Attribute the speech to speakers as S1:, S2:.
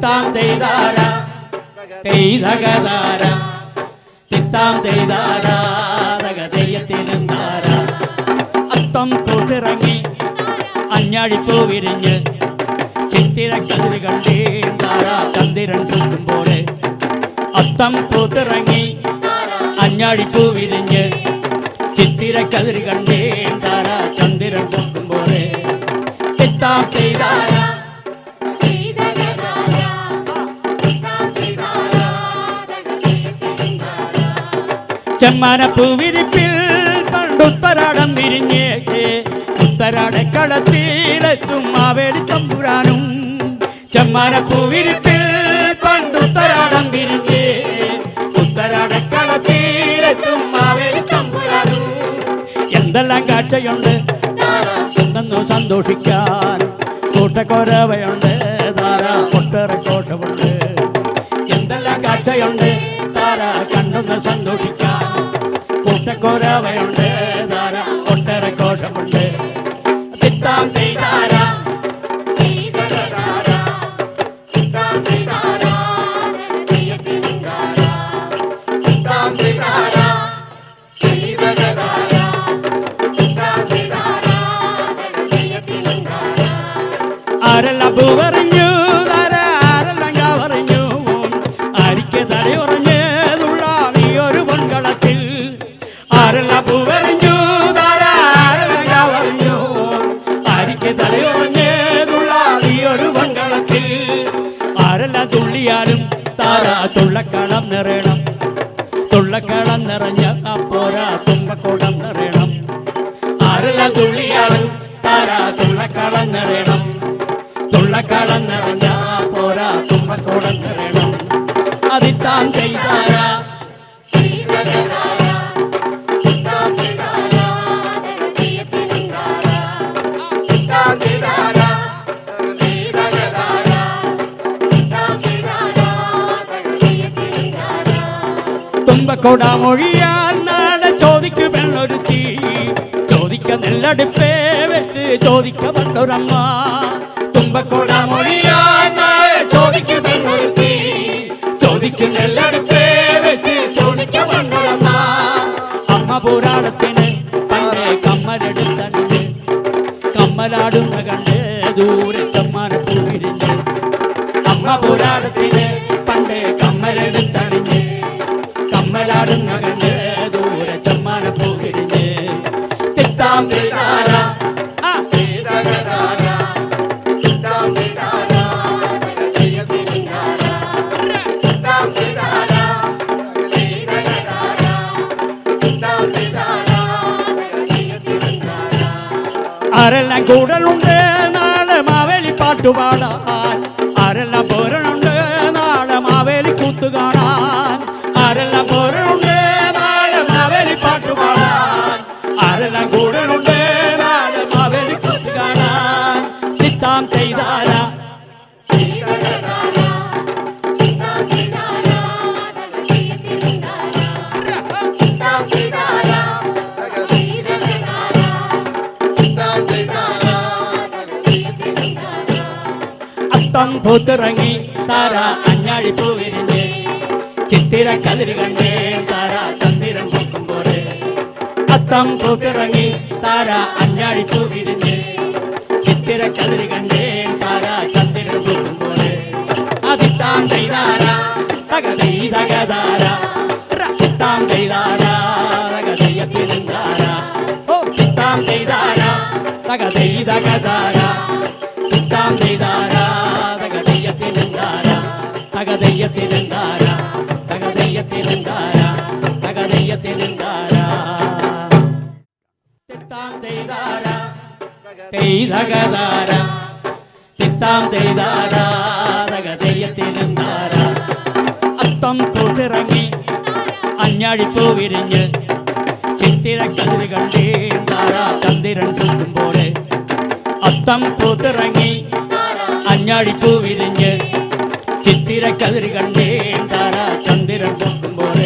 S1: തിത്താം തെയ്താര തെയ്തകതാര? തിത്താം തെയ്താര തക താര അത്തം തൊട്ടിറങ്ങി അഞ്ഞാഴിപ്പൂ വിരിഞ്ഞ് ചിത്തിര കതിര് കണ്ടേൻ താര ചന്ദിരൻ ചുറ്റുമ്പോലെ അത്തം പൂത്തിറങ്ങി അഞ്ഞാഴിപ്പൂ വിരിഞ്ഞ് ചിത്തിര കതിര് കണ്ടേൻ താര ചന്ദിരൻ ചുറ്റുമ്പോലെ തിത്താം ചെയ്താര? ചെമ്മാനപ്പൂവിരിപ്പിൽ കണ്ടുത്തരാടം വിരിഞ്ഞേ. ഉത്തരാടക്കളത്തിലെത്തും മാവേലി തമ്പുരാനും. ചെമ്മാനപ്പൂവിരിപ്പിൽ കണ്ടുത്തരാടം വിരിഞ്ഞേ. ഉത്തരാടക്കളത്തിലെത്തും മാവേലി തമ്പുരാനും. എന്തെല്ലാം കാഴ്ചയുണ്ട്? എന്തെന്നു സന്തോഷിക്കാൻ കൂട്ടക്കൊരവയുണ്ട്. ധാര ഒട്ടേറെ കോട്ടമുണ്ട്. എന്തെല്ലാം കാഴ്ചയുണ്ട്? താര കണ്ടെന്ന് സന്തോഷിക്കാൻ കൂട്ടക്കൊരവയുണ്ട് ധാര ഒട്ടേറെ കോശമുണ്ട്. തിത്താം ചെയ്താര ആരെല്ലാം പൂവറിഞ്ഞു തുള്ളിയാലും താര തുള്ളക്കളം നിറയണം. തുള്ളക്കളം നിറഞ്ഞ പോരാ തുമ്പക്കോടം നിറയണം. ആരല്ല തുള്ളിയാലും താരാ തുള്ളക്കളം നിറയണം. തുള്ളക്കളം നിറഞ്ഞ പോരാ തുമ്പക്കോടം നിറയണം. അതിത്താൻ ചെയ്താര തുമ്പക്കോട മൊഴിയാൽ നാളെ ചോദിക്കും പെണ്ണൊരുത്തി. ചോദിക്ക നെല്ലടുപ്പേ വെച്ച് ചോദിക്ക പണ്ടൊരമ്മ. തുമ്പക്കോട മൊഴിയാൽ നാളെ ചോദിക്കും പെണ്ണൊരുത്തി. ചോദിക്കും നെല്ലടുപ്പേ വെച്ച് ചോദിക്ക പണ്ടൊരമ്മ. അമ്മ പുരാണത്തിന് പണ്ട് കമ്മലെടുത്തണിഞ്ഞ് കമ്മലാടുന്ന കണ്ട് ദൂരെ കമ്മാനപ്പൂ വിരിഞ്ഞ് അമ്മ പുരാണത്തിന് ആരെല്ലാം കൂടലുണ്ട് നാളെ മാവേലി പാട്ടുപാടാൻ. പാടാൻ ആരെല്ലാം ചിത്താം ചെയ്താല അത്തം പൂത്തിറങ്ങി താര അഞ്ഞാഴി പൂ വിരിഞ്ഞ് ചിത്തിര കതിര് കണ്ടേ താര ചന്ദിരം പൊക്കുമ്പോലെ അത്തം പൂത്തിറങ്ങി താര അഞ്ഞാഴി പൂ വിരിഞ്ഞ് ചിത്തിര കതിര് കണ്ടേ താര ചന്ദിരം പൊക്കുമ്പോലെ അതിത്താം ചെയ്താര തകതൈ തകതാര ചിത്താം ചെയ്താര തകതയ്യത്തിരുന്നാര ഓ ചിത്താം ചെയ്താര തകതൈ തകതാര ചിത്താം ചെയ്താര തകതയ്യത്തിരുന്നാര തകതയ്യത്തിരുന്നാര തകതയ്യത്തിരുന്നാര തകതയ്യത്തിരുന്നാര ചിത്താം ചെയ്താര തെയ്തകതാര ചിത്താം തെയ്താരാതക തകതയ്യത്തിരുന്നാര അത്തം തൊട്ടിറങ്ങി അഞ്ഞാഴിപ്പൂ വിരിഞ്ഞ് ചിത്തിര കതിരുകൾ താര ചന്ദിരൻ തൂക്കുമ്പോൾ അത്തം പൂത്തിറങ്ങി അഞ്ഞാഴിപ്പൂ വിരിഞ്ഞ് ചിത്തിര കതിരുകൾ താര ചന്ദിരൻ തൂക്കുമ്പോൾ